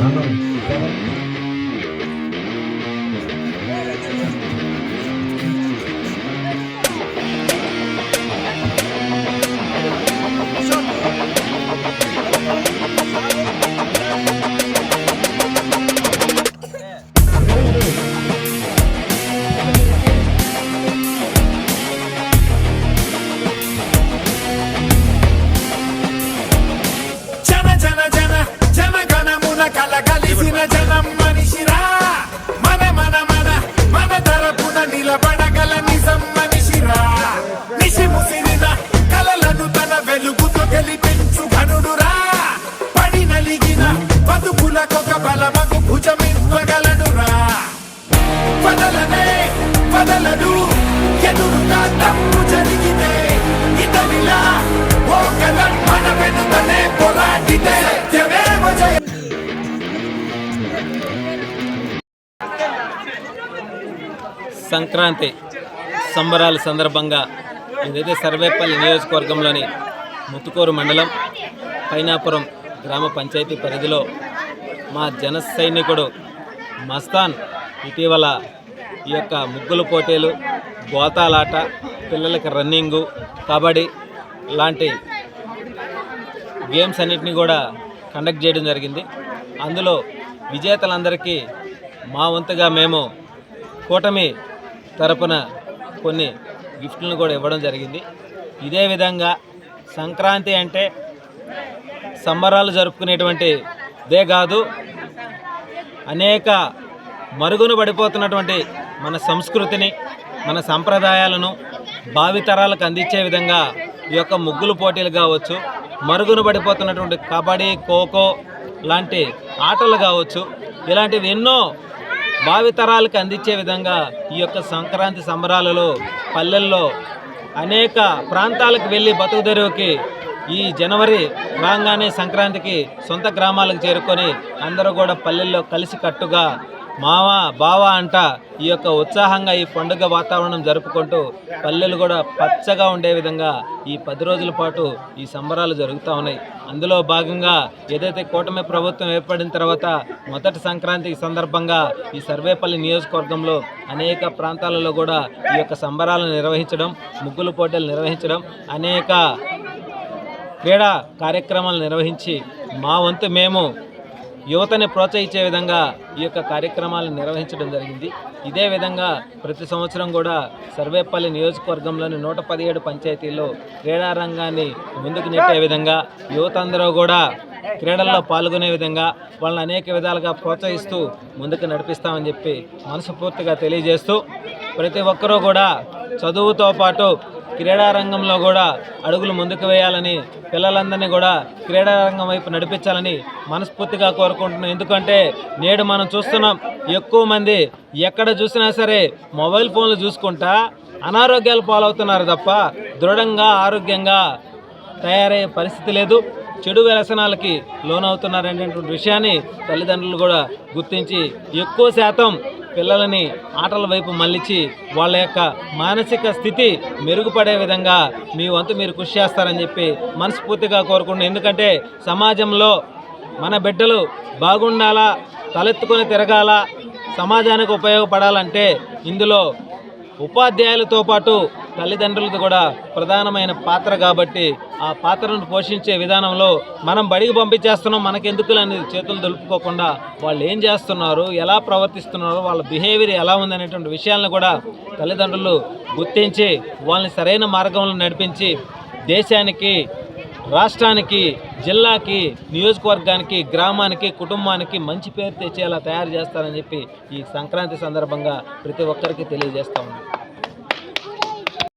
జన వదలనే ఎదురుగా తప్పు జరిగితే ఇతనిలా ఓ కలం మన వెనుకనే సత్యమేవ జయ సంక్రాంతి సంబరాల సందర్భంగా ఇదైతే సర్వేపల్లి నియోజకవర్గంలోని ముత్తుకూరు మండలం పైనాపురం గ్రామ పంచాయతీ పరిధిలో మా జన సైనికుడు మస్తాన్ ఇటీవల ఈ యొక్క ముగ్గుల పోటీలు గోతాలాట పిల్లలకి రన్నింగు కబడ్డీ లాంటి గేమ్స్ అన్నిటిని కూడా కండక్ట్ చేయడం జరిగింది. అందులో విజేతలందరికీ మా వంతుగా మేము కూటమి తరపున కొన్ని గిఫ్ట్లను కూడా ఇవ్వడం జరిగింది. ఇదే విధంగా సంక్రాంతి అంటే సంబరాలు జరుపుకునేటువంటిదే కాదు అనేక మరుగున పడిపోతున్నటువంటి మన సంస్కృతిని మన సంప్రదాయాలను భావితరాలకు అందించే విధంగా ఈ యొక్క ముగ్గులు పోటీలు కావచ్చు మరుగున పడిపోతున్నటువంటి కబడ్డీ ఖోఖో లాంటి ఆటలు కావచ్చు ఇలాంటివి ఎన్నో భావితరాలకు అందించే విధంగా ఈ యొక్క సంక్రాంతి సంబరాలలో పల్లెల్లో అనేక ప్రాంతాలకు వెళ్ళి బతుకు ఈ జనవరి రాగానే సంక్రాంతికి సొంత గ్రామాలకు చేరుకొని అందరూ కూడా పల్లెల్లో కలిసి కట్టుగా మావ బావ అంట ఈ యొక్క ఉత్సాహంగా ఈ పండుగ వాతావరణం జరుపుకుంటూ పల్లెలు కూడా పచ్చగా ఉండే విధంగా ఈ పది రోజుల పాటు ఈ సంబరాలు జరుగుతూ ఉన్నాయి. అందులో భాగంగా ఏదైతే కూటమి ప్రభుత్వం ఏర్పడిన తర్వాత మొదటి సంక్రాంతి సందర్భంగా ఈ సర్వేపల్లి నియోజకవర్గంలో అనేక ప్రాంతాలలో కూడా ఈ యొక్క సంబరాలను నిర్వహించడం ముగ్గులు పోటీలు నిర్వహించడం అనేక క్రీడా కార్యక్రమాలు నిర్వహించి మా వంతు మేము యువతని ప్రోత్సహించే విధంగా ఈ యొక్క కార్యక్రమాలను నిర్వహించడం జరిగింది. ఇదే విధంగా ప్రతి సంవత్సరం కూడా సర్వేపల్లి నియోజకవర్గంలోని నూట పదిహేడు పంచాయతీల్లో క్రీడారంగాన్ని ముందుకు నెట్టే విధంగా యువత అందరూ కూడా క్రీడల్లో పాల్గొనే విధంగా వాళ్ళని అనేక విధాలుగా ప్రోత్సహిస్తూ ముందుకు నడిపిస్తామని చెప్పి మనస్ఫూర్తిగా తెలియజేస్తూ ప్రతి ఒక్కరూ కూడా చదువుతో పాటు క్రీడా రంగంలో కూడా అడుగులు ముందుకు వేయాలని పిల్లలందరినీ కూడా క్రీడా రంగం వైపు నడిపించాలని మనస్ఫూర్తిగా కోరుకుంటున్నాం. ఎందుకంటే నేడు మనం చూస్తున్నాం ఎక్కువ మంది ఎక్కడ చూసినా సరే మొబైల్ ఫోన్లు చూసుకుంటా అనారోగ్యాలు పాలవుతున్నారు తప్ప దృఢంగా ఆరోగ్యంగా తయారయ్యే పరిస్థితి లేదు. చెడు వ్యసనాలకి లోనవుతున్నారనేటువంటి విషయాన్ని తల్లిదండ్రులు కూడా గుర్తించి ఎక్కువ శాతం పిల్లలని ఆటల వైపు మళ్ళించి వాళ్ళ యొక్క మానసిక స్థితి మెరుగుపడే విధంగా మీ వంతు మీరు కృషి చేస్తారని చెప్పి మనస్ఫూర్తిగా కోరుకుంటున్నాను. ఎందుకంటే సమాజంలో మన బిడ్డలు బాగుండాలా తలెత్తుకొని తిరగాల సమాజానికి ఉపయోగపడాలంటే ఇందులో ఉపాధ్యాయులతో పాటు తల్లిదండ్రులది కూడా ప్రధానమైన పాత్ర కాబట్టి ఆ పాత్రను పోషించే విధానంలో మనం బడికి పంపించేస్తున్నాం. మనకెందుకులని చేతులు దులుపుకోకుండా వాళ్ళు ఏం చేస్తున్నారు? ఎలా ప్రవర్తిస్తున్నారు? వాళ్ళ బిహేవియర్ ఎలా ఉందనేటువంటి విషయాలను కూడా తల్లిదండ్రులు గుర్తించి వాళ్ళని సరైన మార్గంలో నడిపించి దేశానికి రాష్ట్రానికి జిల్లాకి నియోజకవర్గానికి గ్రామానికి కుటుంబానికి మంచి పేరు తెచ్చేలా తయారు చేస్తారని చెప్పి ఈ సంక్రాంతి సందర్భంగా ప్రతి ఒక్కరికి తెలియజేస్తా ఉన్నాను